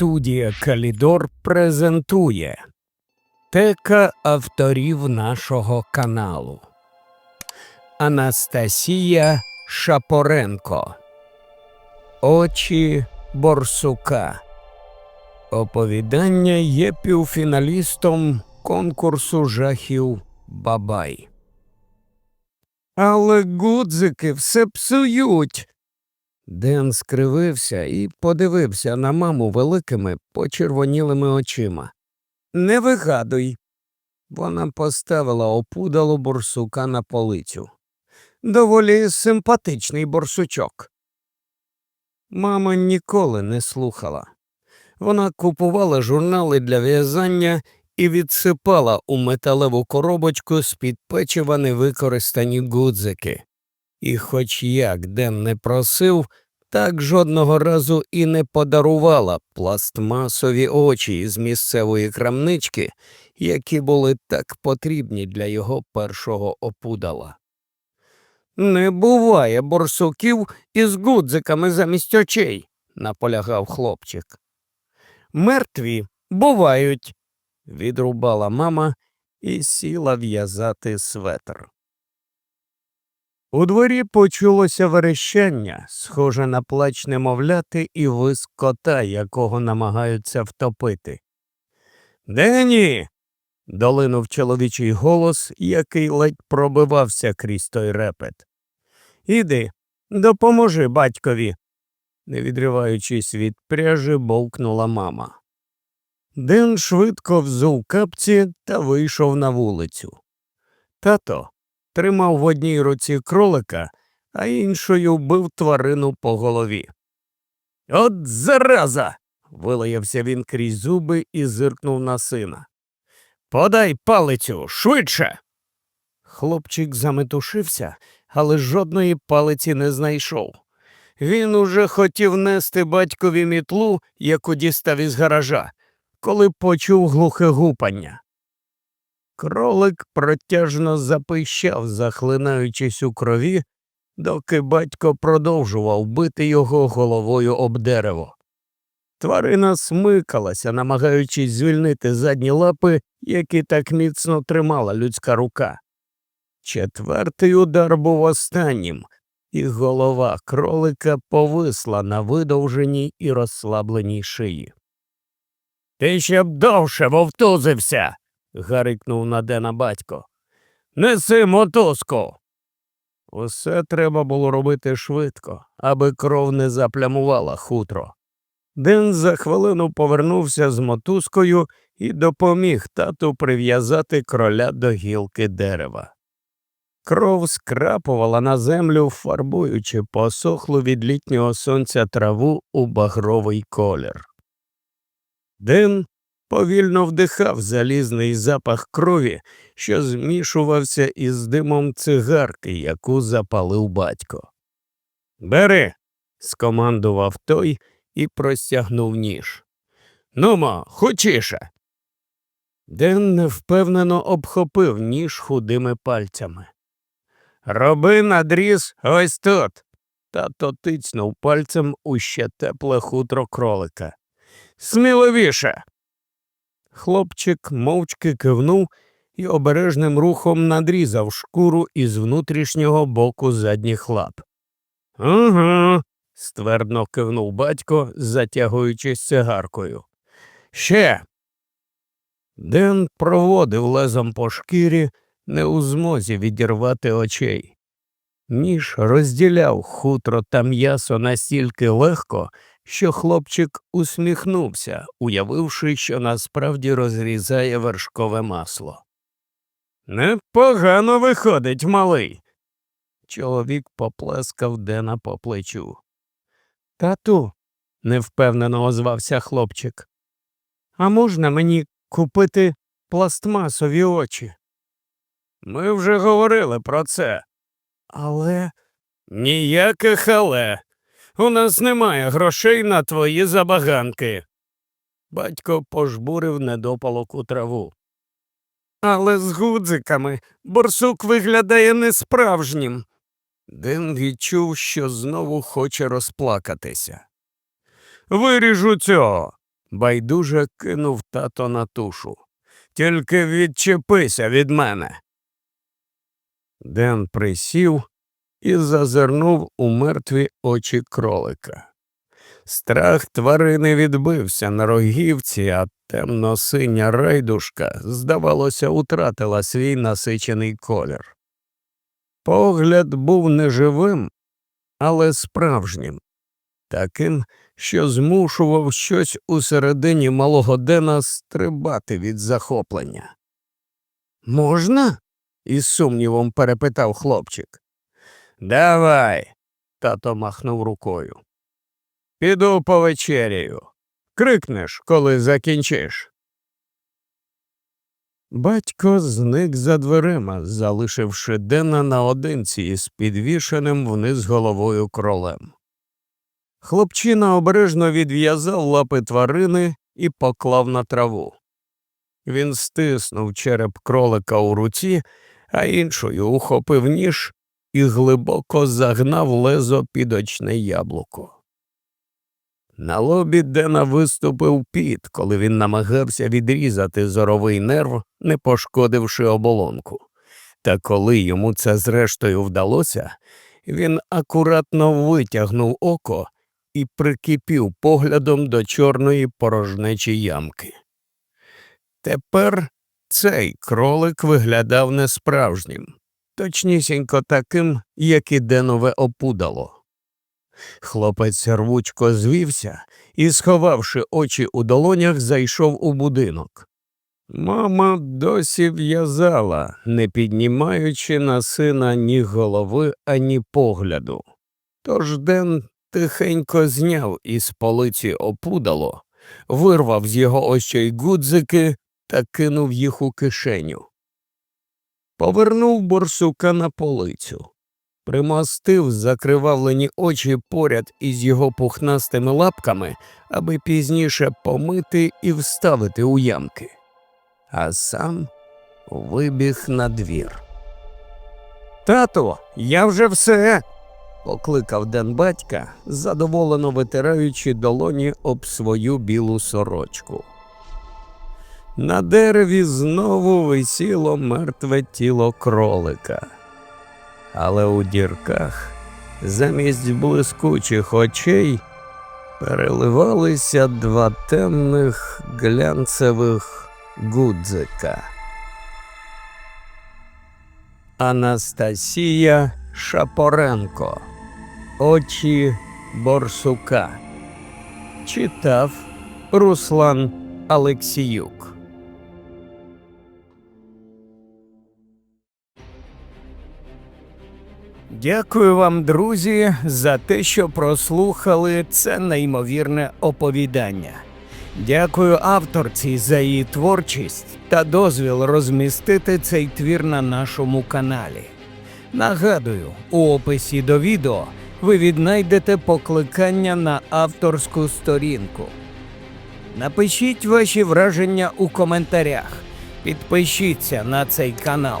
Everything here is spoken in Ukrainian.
Студія Калідор презентує Тека авторів нашого каналу Анастасія Шапоренко Очі Борсука. Оповідання є півфіналістом конкурсу жахів Бабай. Але гудзики все псують. Ден скривився і подивився на маму великими почервонілими очима. Не вигадуй. Вона поставила опудало борсука на полицю. Доволі симпатичний борсучок. Мама ніколи не слухала. Вона купувала журнали для в'язання і відсипала у металеву коробочку з-під печива невикористані гудзики. І хоч як Ден не просив, так жодного разу і не подарувала пластмасові очі з місцевої крамнички, які були так потрібні для його першого опудала. Не буває борсуків із гудзиками замість очей, наполягав хлопчик. Мертві бувають, відрубала мама і сіла в'язати светр. У дворі почулося верещання, схоже на плач немовляти і виск кота, якого намагаються втопити. Дені. долинув чоловічий голос, який ледь пробивався крізь той репет. Іди, допоможи батькові. Не відриваючись від пряжі, бовкнула мама. Ден швидко взув капці та вийшов на вулицю. Тато тримав в одній руці кролика, а іншою бив тварину по голові. От зараза. вилаявся він крізь зуби і зиркнув на сина. Подай палицю швидше. Хлопчик заметушився, але жодної палиці не знайшов. Він уже хотів нести батькові мітлу, яку дістав із гаража, коли почув глухе гупання. Кролик протяжно запищав, захлинаючись у крові, доки батько продовжував бити його головою об дерево. Тварина смикалася, намагаючись звільнити задні лапи, які так міцно тримала людська рука. Четвертий удар був останнім, і голова кролика повисла на видовженій і розслабленій шиї. Ти ще б довше вовтузився гарикнув на Дена батько. Неси мотузку. Усе треба було робити швидко, аби кров не заплямувала хутро. Ден за хвилину повернувся з мотузкою і допоміг тату прив'язати кроля до гілки дерева. Кров скрапувала на землю, фарбуючи посохлу від літнього сонця траву у багровий колір. Ден повільно вдихав залізний запах крові, що змішувався із димом цигарки, яку запалив батько. Бери. скомандував той і простягнув ніж. Нумо, хочіше. Ден невпевнено обхопив ніж худими пальцями. Роби надріз ось тут. Тато тицнув пальцем у ще тепле хутро кролика. Сміливіше. Хлопчик мовчки кивнув і обережним рухом надрізав шкуру із внутрішнього боку задніх лап. Угу. ствердно кивнув батько, затягуючись цигаркою. Ще. Ден проводив лезом по шкірі, не у змозі відірвати очей. Ніж розділяв хутро та м'ясо настільки легко, що хлопчик усміхнувся, уявивши, що насправді розрізає вершкове масло. Непогано виходить, малий. Чоловік поплескав Дена по плечу. Тату, невпевнено озвався хлопчик. А можна мені купити пластмасові очі? Ми вже говорили про це. Але ніяких але. У нас немає грошей на твої забаганки. Батько пожбурив недопалок у траву. Але з гудзиками борсук виглядає несправжнім. Дин відчув, що знову хоче розплакатися. Виріжу цього. байдуже кинув тато на тушу. Тільки відчепися від мене. Ден присів і зазирнув у мертві очі кролика. Страх тварини відбився на рогівці, а темно-синя райдушка, здавалося, утратила свій насичений колір. Погляд був не живим, але справжнім, таким, що змушував щось усередині малого Дена стрибати від захоплення. Можна? із сумнівом перепитав хлопчик. Давай, тато махнув рукою. Піду повечеряю. Крикнеш, коли закінчиш. Батько зник за дверима, залишивши Дена наодинці із підвішеним вниз головою кролем. Хлопчина обережно відв'язав лапи тварини і поклав на траву. Він стиснув череп кролика у руці, а іншою ухопив ніж і глибоко загнав лезо під очне яблуко. На лобі Дена виступив піт, коли він намагався відрізати зоровий нерв, не пошкодивши оболонку. Та коли йому це зрештою вдалося, він акуратно витягнув око і прикипів поглядом до чорної порожнечі ямки. Тепер цей кролик виглядав несправжнім, точнісінько таким, як і денове опудало. Хлопець рвучко звівся і, сховавши очі у долонях, зайшов у будинок. Мама досі в'язала, не піднімаючи на сина ні голови, ані погляду. Тож Ден тихенько зняв із полиці опудало, вирвав з його очей гудзики та кинув їх у кишеню. Повернув борсука на полицю примостив закривавлені очі поряд із його пухнастими лапками, аби пізніше помити і вставити у ямки, а сам вибіг на двір. Тату, я вже все. покликав Ден батька, задоволено витираючи долоні об свою білу сорочку. На дереві знову висіло мертве тіло кролика але у дірках замість блискучих очей переливалися два темних глянцевих гудзика. Анастасія Шапоренко. Очі борсука. Читав Руслан Алексіюк. Дякую вам, друзі, за те, що прослухали це неймовірне оповідання. Дякую авторці за її творчість та дозвіл розмістити цей твір на нашому каналі. Нагадую, у описі до відео ви віднайдете покликання на авторську сторінку. Напишіть ваші враження у коментарях, підпишіться на цей канал